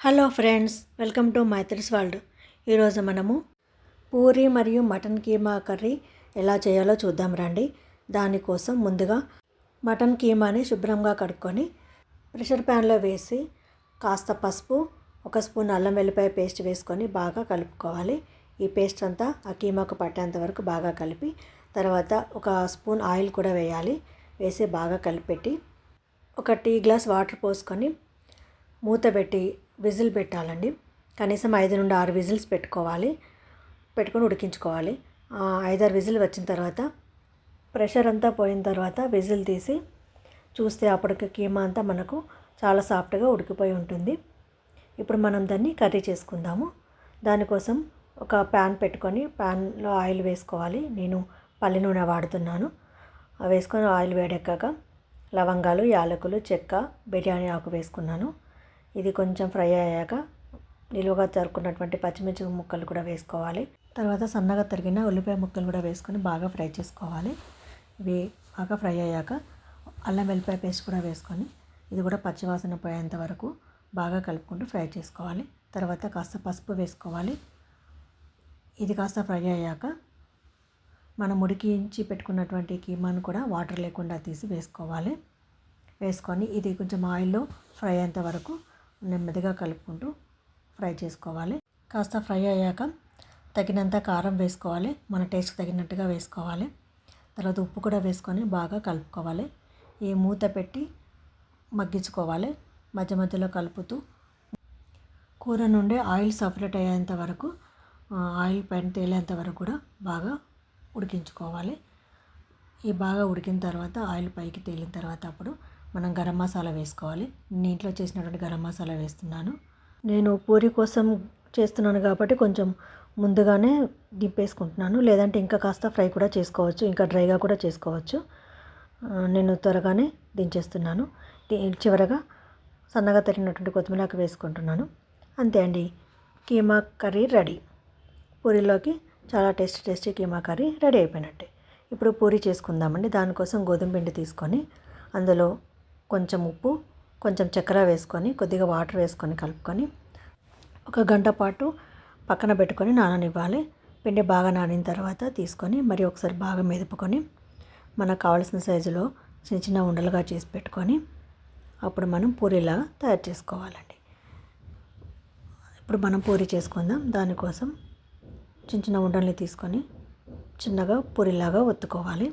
Hello friends welcome to Maithri's world. ఈరోజు మనము పూరి మరియు మటన్ కీమా కర్రీ ఎలా చేయాలో చూద్దాం రండి. దానికోసం ముందుగా మటన్ కీమాని శుభ్రంగా కడుక్కొని ప్రెషర్ ప్యాన్లో వేసి కాస్త పసుపు ఒక స్పూన్ అల్లం వెల్లిపాయ పేస్ట్ వేసుకొని బాగా కలుపుకోవాలి. ఈ పేస్ట్ అంతా ఆ కీమాకు పట్టేంత వరకు బాగా కలిపి తర్వాత ఒక స్పూన్ ఆయిల్ కూడా వేయాలి. వేసి బాగా కలిపెట్టి ఒక టీ గ్లాస్ వాటర్ పోసుకొని మూత పెట్టి విజిల్ పెట్టాలండి. కనీసం ఐదు నుండి ఆరు విజిల్స్ పెట్టుకోవాలి. పెట్టుకొని ఉడికించుకోవాలి. ఐదారు విజిల్ వచ్చిన తర్వాత ప్రెషర్ అంతా పోయిన తర్వాత విజిల్ తీసి చూస్తే అప్పటికి కీమా అంతా మనకు చాలా సాఫ్ట్గా ఉడికిపోయి ఉంటుంది. ఇప్పుడు మనం దాన్ని కర్రీ చేసుకుందాము. దానికోసం ఒక ప్యాన్ పెట్టుకొని ప్యాన్లో ఆయిల్ వేసుకోవాలి. నేను పల్లి నూనె వాడుతున్నాను. అవి వేసుకొని ఆయిల్ వేడెక్కాక లవంగాలు యాలకులు చెక్క బిర్యానీ ఆకు వేసుకున్నాను. ఇది కొంచెం ఫ్రై అయ్యాక నిలువుగా తరుక్కున్నటువంటి పచ్చిమిర్చి ముక్కలు కూడా వేసుకోవాలి. తర్వాత సన్నగా తరిగిన ఉల్లిపాయ ముక్కలు కూడా వేసుకొని బాగా ఫ్రై చేసుకోవాలి. ఇవి బాగా ఫ్రై అయ్యాక అల్లం వెల్లిపాయ పేస్ట్ కూడా వేసుకొని ఇది కూడా పచ్చివాసన పోయేంత వరకు బాగా కలుపుకుంటూ ఫ్రై చేసుకోవాలి. తర్వాత కాస్త పసుపు వేసుకోవాలి. ఇది కాస్త ఫ్రై అయ్యాక మనం ఉడికించి పెట్టుకున్నటువంటి కీమాను కూడా వాటర్ లేకుండా తీసి వేసుకోవాలి. వేసుకొని ఇది కొంచెం ఆయిల్లో ఫ్రై అయ్యేంత వరకు నెమ్మదిగా కలుపుకుంటూ ఫ్రై చేసుకోవాలి. కాస్త ఫ్రై అయ్యాక తగినంత కారం వేసుకోవాలి. మన టేస్ట్ తగినట్టుగా వేసుకోవాలి. తర్వాత ఉప్పు కూడా వేసుకొని బాగా కలుపుకోవాలి. ఈ మూత పెట్టి మగ్గించుకోవాలి. మధ్య మధ్యలో కలుపుతూ కూర నుండి ఆయిల్ సపరేట్ అయ్యేంత వరకు ఆయిల్ పైన తేలేంత వరకు కూడా బాగా ఉడికించుకోవాలి. ఈ బాగా ఉడికిన తర్వాత ఆయిల్ పైకి తేలిన తర్వాత అప్పుడు మనం గరం మసాలా వేసుకోవాలి. నేను ఇంట్లో చేసినటువంటి గరం మసాలా వేస్తున్నాను. నేను పూరి కోసం చేస్తున్నాను కాబట్టి కొంచెం ముందుగానే దింపేసుకుంటున్నాను. లేదంటే ఇంకా కాస్త ఫ్రై కూడా చేసుకోవచ్చు. ఇంకా డ్రైగా కూడా చేసుకోవచ్చు. నేను త్వరగానే దించేస్తున్నాను. చివరగా సన్నగా తరిగినటువంటి కొత్తిమీరకు వేసుకుంటున్నాను. అంతే అండి. Keema curry ready. పూరిలోకి చాలా tasty tasty keema curry ready అయిపోయినట్టే. ఇప్పుడు పూరి చేసుకుందామండి. దానికోసం గోధుమ పిండి తీసుకొని అందులో కొంచెం ఉప్పు కొంచెం చక్కెర వేసుకొని కొద్దిగా వాటర్ వేసుకొని కలుపుకొని ఒక గంట పాటు పక్కన పెట్టుకొని నాననివ్వాలి. పిండి బాగా నానిన తర్వాత తీసుకొని మరి ఒకసారి బాగా మెదుపుకొని మనకు కావాల్సిన సైజులో చిన్న చిన్న ఉండలుగా చేసి పెట్టుకొని అప్పుడు మనం పూరీలా తయారు చేసుకోవాలండి. ఇప్పుడు మనం పూరి చేసుకుందాం. దానికోసం చిన్న చిన్న ఉండల్ని తీసుకొని చిన్నగా పూరిలాగా ఒత్తుకోవాలి.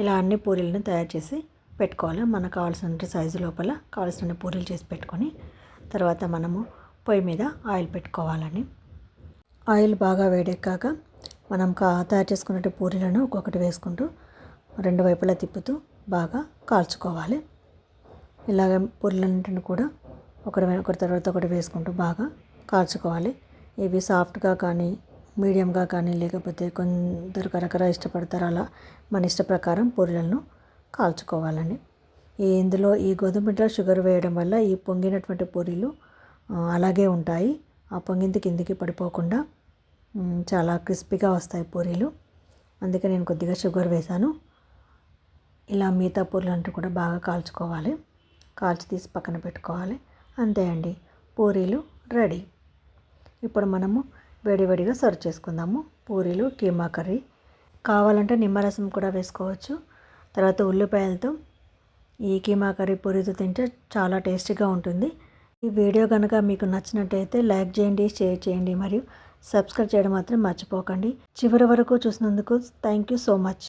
ఇలా అన్ని పూరీలను తయారు చేసి పెట్టుకోవాలి? మనకు కావాల్సిన సైజు లోపల కావాల్సిన పూరీలు చేసి పెట్టుకొని తర్వాత మనము పొయ్యి మీద ఆయిల్ పెట్టుకోవాలని ఆయిల్ బాగా వేడెక్కాక మనం కా తయారు చేసుకున్న పూరీలను ఒక్కొక్కటి వేసుకుంటూ రెండు వైపులా తిప్పుతూ బాగా కాల్చుకోవాలి. ఇలాగ పూరీలన్నింటిని కూడా ఒకటి ఒకటి తర్వాత ఒకటి వేసుకుంటూ బాగా కాల్చుకోవాలి. ఇవి సాఫ్ట్గా కానీ మీడియంగా కానీ లేకపోతే కొందరు కరకర ఇష్టపడతారు అలా మన ఇష్ట ప్రకారం పూరీలను కాల్చుకోవాలండి ఈ ఇందులో ఈ గోధుమ పిండిలో షుగర్ వేయడం వల్ల ఈ పొంగినటువంటి పూరీలు అలాగే ఉంటాయి. ఆ పొంగింది కిందికి పడిపోకుండా చాలా క్రిస్పీగా వస్తాయి పూరీలు. అందుకే నేను కొద్దిగా షుగర్ వేశాను. ఇలా మిగతా పూరీలు అంటే కూడా బాగా కాల్చుకోవాలి. కాల్చి తీసి పక్కన పెట్టుకోవాలి. అంతే అండి. పూరీలు రెడీ. ఇప్పుడు మనము వేడివేడిగా సర్వ్ చేసుకుందాము. పూరీలు కీమా కర్రీ. కావాలంటే నిమ్మరసం కూడా వేసుకోవచ్చు. తర్వాత ఉల్లిపాయలతో ఈ కీమా కర్రీ పూరితో తింటే చాలా టేస్టీగా ఉంటుంది. ఈ వీడియో కనుక మీకు నచ్చినట్టయితే లైక్ చేయండి షేర్ చేయండి మరియు సబ్స్క్రైబ్ చేయడం మాత్రం మర్చిపోకండి. చివరి వరకు చూసినందుకు థ్యాంక్ యూ సో మచ్.